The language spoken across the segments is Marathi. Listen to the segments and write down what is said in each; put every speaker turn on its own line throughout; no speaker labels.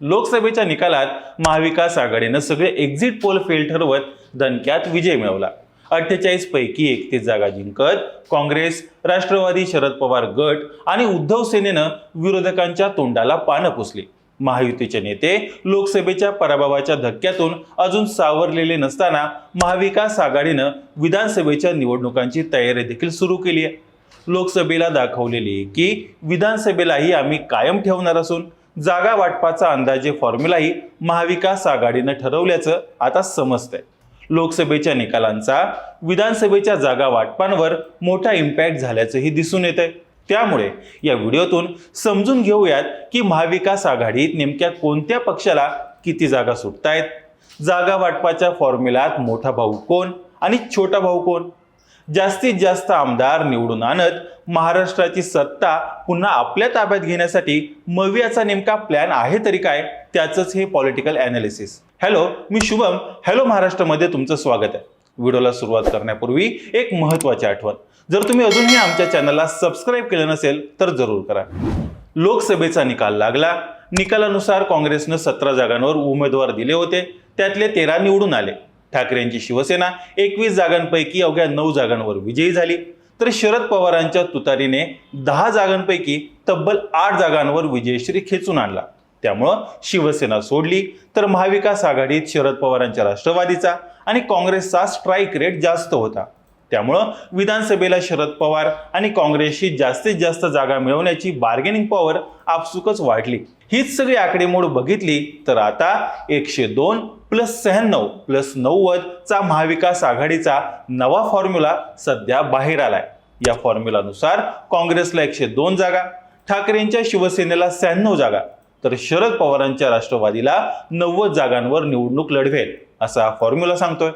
लोकसभेच्या निकालात महाविकास आघाडीनं सगळे एक्झिट पोल फेल ठरवत दणक्यात विजय मिळवला. अठ्ठेचाळीस पैकी एकतीस जागा जिंकत काँग्रेस राष्ट्रवादी शरद पवार गट आणि उद्धव सेनेनं विरोधकांच्या तोंडाला पानं पुसली. महायुतीचे नेते लोकसभेच्या पराभवाच्या धक्क्यातून अजून सावरलेले नसताना महाविकास आघाडीनं विधानसभेच्या निवडणुकांची तयारी देखील सुरू केली आहे. लोकसभेला दाखवलेली की विधानसभेलाही आम्ही कायम ठेवणार असून जागा वाटपाचा अंदाजे फॉर्म्युलाही महाविकास आघाडीनं ठरवल्याचं आता समजतंय. लोकसभेच्या निकालांचा विधानसभेच्या जागा वाटपांवर मोठा इम्पॅक्ट झाल्याचंही दिसून येत आहे त्यामुळे या व्हिडिओतून समजून घेऊयात की महाविकास आघाडीत नेमक्या कोणत्या पक्षाला किती जागा सुटतायत? जागा वाटपाच्या फॉर्म्युलात मोठा भाऊ कोण आणि छोटा भाऊ कोण? जास्तीत जास्त आमदार निवडून आणत महाराष्ट्राची सत्ता पुन्हा आपल्या ताब्यात घेण्यासाठी मवियाचा नेमका प्लॅन आहे तरी काय? त्याचंच हे पॉलिटिकल अॅनालिसिस हॅलो मी शुभम. हॅलो महाराष्ट्रामध्ये तुमचं स्वागत आहे. व्हिडिओला सुरुवात करण्यापूर्वी एक महत्त्वाची आठवण. जर तुम्ही अजूनही आमच्या चॅनलला सबस्क्राईब केलं नसेल तर जरूर करा. लोकसभेचा निकाल लागला. निकालानुसार काँग्रेसनं सतरा जागांवर उमेदवार दिले होते. त्यातले तेरा निवडून आले. ठाकरेंची शिवसेना एकवीस जागांपैकी अवघ्या नऊ जागांवर विजयी झाली. तर शरद पवारांच्या तुतारीने दहा जागांपैकी तब्बल आठ जागांवर विजयश्री खेचून आणला. त्यामुळं शिवसेना सोडली. तर महाविकास आघाडीत शरद पवारांच्या राष्ट्रवादीचा आणि काँग्रेसचा स्ट्राईक रेट जास्त होता. त्यामुळं विधानसभेला शरद पवार आणि काँग्रेसशी जास्तीत जास्त जागा मिळवण्याची बार्गेनिंग पॉवर आपसुकच वाढली. हीच सगळी आकडेमोड बघितली. तर आता एकशे दोन प्लस शहाण्णव प्लस नव्वद चा महाविकास आघाडीचा नवा फॉर्म्युला सध्या बाहेर आलाय. या फॉर्म्युलानुसार काँग्रेसला एकशे दोन जागा ठाकरेंच्या शिवसेनेला शहाण्णव जागा तर शरद पवारांच्या राष्ट्रवादीला नव्वद जागांवर निवडणूक लढवेल असा हा फॉर्म्युला सांगतोय.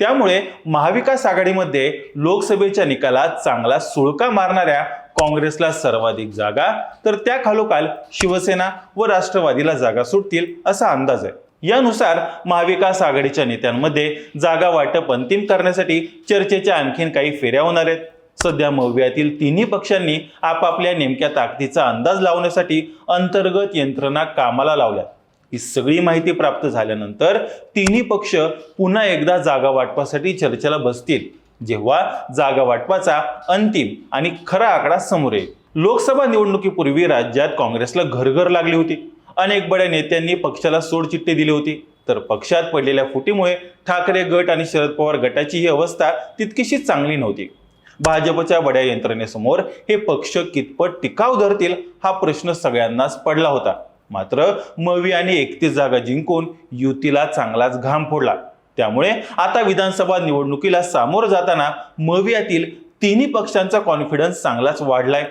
त्यामुळे महाविकास आघाडीमध्ये लोकसभेच्या निकालात चांगला सुळका मारणाऱ्या काँग्रेसला सर्वाधिक जागा तर त्या खालोखाल शिवसेना व राष्ट्रवादीला जागा सुटतील असा अंदाज आहे. यानुसार महाविकास आघाडीच्या नेत्यांमध्ये जागा वाटप अंतिम करण्यासाठी चर्चेच्या आणखीन काही फेऱ्या होणार आहेत. सध्या मव्यातील तिन्ही पक्षांनी आपापल्या नेमक्या ताकदीचा अंदाज लावण्यासाठी अंतर्गत यंत्रणा कामाला लावल्या. ही सगळी माहिती प्राप्त झाल्यानंतर तिन्ही पक्ष पुन्हा एकदा जागा वाटपासाठी चर्चेला बसतील. जेव्हा जागा वाटपाचा अंतिम आणि खरा आकडा समोर येईल. लोकसभा निवडणुकीपूर्वी राज्यात काँग्रेसला घरघर लागली होती. अनेक बड्या नेत्यांनी पक्षाला सोडचिठ्ठी दिली होती. तर पक्षात पडलेल्या फुटीमुळे ठाकरे गट आणि शरद पवार गटाची ही अवस्था तितकीशी चांगली नव्हती. भाजपच्या बड्या यंत्रणेसमोर हे पक्ष कितपत टिकाव धरतील हा प्रश्न सगळ्यांनाच पडला होता. मात्र मवी आणि एकतीस जागा जिंकून युतीला चांगलाच घाम फोडला. त्यामुळे आता विधानसभा निवडणुकीला सामोरं जाताना मवियातील तिन्ही पक्षांचा कॉन्फिडन्स चांगलाच वाढलाय.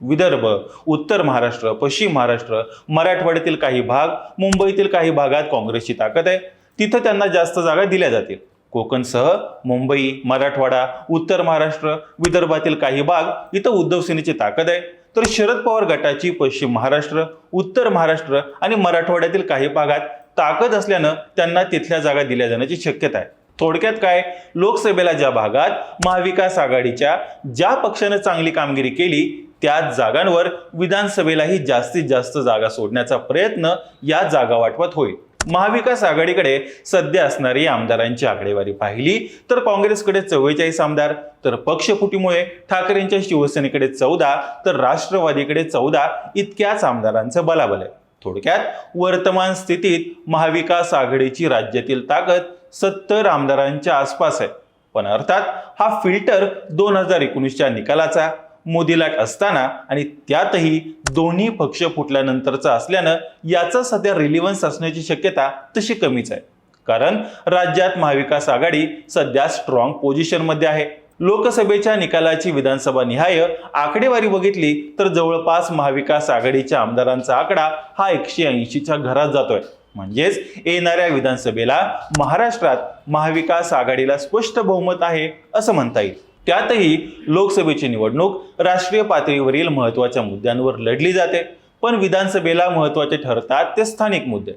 विदर्भ उत्तर महाराष्ट्र पश्चिम महाराष्ट्र मराठवाड्यातील काही भाग मुंबईतील काही भागात काँग्रेसची ताकद आहे. तिथं त्यांना जास्त जागा दिल्या जातील. कोकणसह मुंबई मराठवाडा उत्तर महाराष्ट्र विदर्भातील काही भाग इथं उद्धव सेनेची ताकद आहे. तर शरद पवार गटाची पश्चिम महाराष्ट्र उत्तर महाराष्ट्र आणि मराठवाड्यातील काही भागात ताकद असल्यानं त्यांना तिथल्या जागा दिल्या जाण्याची शक्यता आहे. थोडक्यात काय? लोकसभेला ज्या भागात महाविकास आघाडीच्या ज्या पक्षानं चांगली कामगिरी केली त्याच जागांवर विधानसभेलाही जास्तीत जास्त जागा सोडण्याचा प्रयत्न या जागा वाटपात होईल. महाविकास आघाडीकडे सध्या असणारी आमदारांची आकडेवारी पाहिली तर काँग्रेसकडे चव्वेचाळीस आमदार तर पक्षफुटीमुळे ठाकरेंच्या शिवसेनेकडे चौदा तर राष्ट्रवादीकडे चौदा इतक्याच आमदारांचं बलाबल आहे. थोडक्यात वर्तमान स्थितीत महाविकास आघाडीची राज्यातील ताकद सत्तर आमदारांच्या आसपास आहे. पण अर्थात हा फिल्टर दोन हजार एकोणीसच्या निकालाचा मोदीलाट असताना आणि त्यातही दोन्ही पक्ष फुटल्यानंतरचा असल्यानं याचा सध्या रिलिव्हन्स असण्याची शक्यता तशी कमीच आहे. कारण राज्यात महाविकास आघाडी सध्या स्ट्रॉंग पोझिशनमध्ये आहे. लोकसभेच्या निकालाची विधानसभा निहाय आकडेवारी बघितली तर जवळपास महाविकास आघाडीच्या आमदारांचा आकडा हा एकशे ऐंशीच्या घरात जातोय. म्हणजेच येणाऱ्या विधानसभेला महाराष्ट्रात महाविकास आघाडीला स्पष्ट बहुमत आहे असं म्हणता येईल. त्यातही लोकसभेची निवडणूक राष्ट्रीय पातळीवरील महत्त्वाच्या मुद्द्यांवर लढली जाते. पण विधानसभेला महत्त्वाचे ठरतात ते स्थानिक मुद्दे.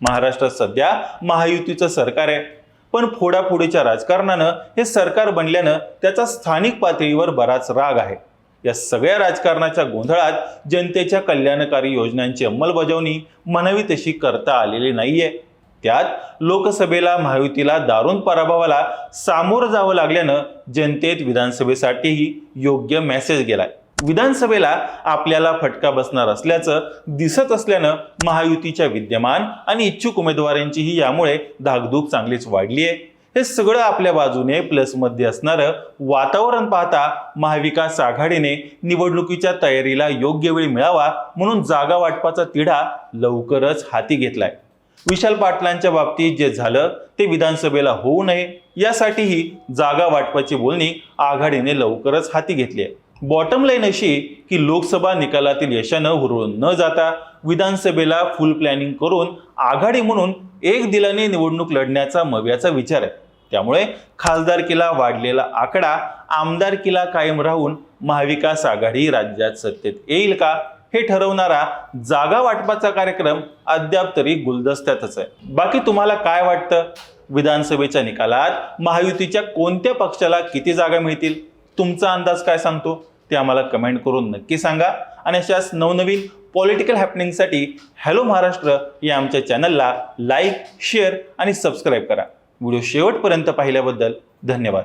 महाराष्ट्रात सध्या महायुतीचं सरकार आहे. पण फोडाफोडीच्या राजकारणानं हे सरकार बनल्यानं त्याचा स्थानिक पातळीवर बराच राग आहे. या सगळ्या राजकारणाच्या गोंधळात जनतेच्या कल्याणकारी योजनांची अंमलबजावणी म्हणावी तशी करता आलेली नाहीये. त्यात लोकसभेला महायुतीला दारुण पराभवाला सामोरं जावं लागल्यानं जनतेत विधानसभेसाठीही योग्य मेसेज गेलाय. विधानसभेला आपल्याला फटका बसणार असल्याचं दिसत असल्यानं महायुतीच्या विद्यमान आणि इच्छुक उमेदवारांचीही यामुळे धाकधूक चांगलीच वाढली आहे हे सगळं आपल्या बाजूने प्लसमध्ये असणारं वातावरण पाहता महाविकास आघाडीने निवडणुकीच्या तयारीला योग्य वेळ मिळावा म्हणून जागा वाटपाचा तिढा लवकरच हाती घेतलाय. विशाल पाटलांच्या बाबतीत जे झालं ते विधानसभेला होऊ नये यासाठीही जागा वाटपाची बोलणी आघाडीने लवकरच हाती घेतली आहे. बॉटम लाईन अशी की लोकसभा निकालातील यशानं हुरळून न जाता विधानसभेला फुल प्लॅनिंग करून आघाडी म्हणून एक दिलाने निवडणूक लढण्याचा मव्याचा विचार आहे. त्यामुळे खासदारकीला वाढलेला आकडा आमदारकीला कायम राहून महाविकास आघाडी राज्यात सत्तेत येईल का? हे ठरवणारा जागा वाटपाचा कार्यक्रम अद्याप तरी गुलदस्त्यातच आहे. बाकी तुम्हाला काय वाटतं? विधानसभेच्या निकालात महायुतीच्या कोणत्या पक्षाला किती जागा मिळतील? तुमचा अंदाज काय सांगतो? ते आम्हाला कमेंट करून नक्की सांगा. आणि अशाच नवनवीन पॉलिटिकल हॅपनिंगसाठी हॅलो महाराष्ट्र या आमच्या चॅनलला लाईक शेअर आणि सबस्क्राईब करा. व्हिडिओ शेवटपर्यंत पाहिल्याबद्दल धन्यवाद.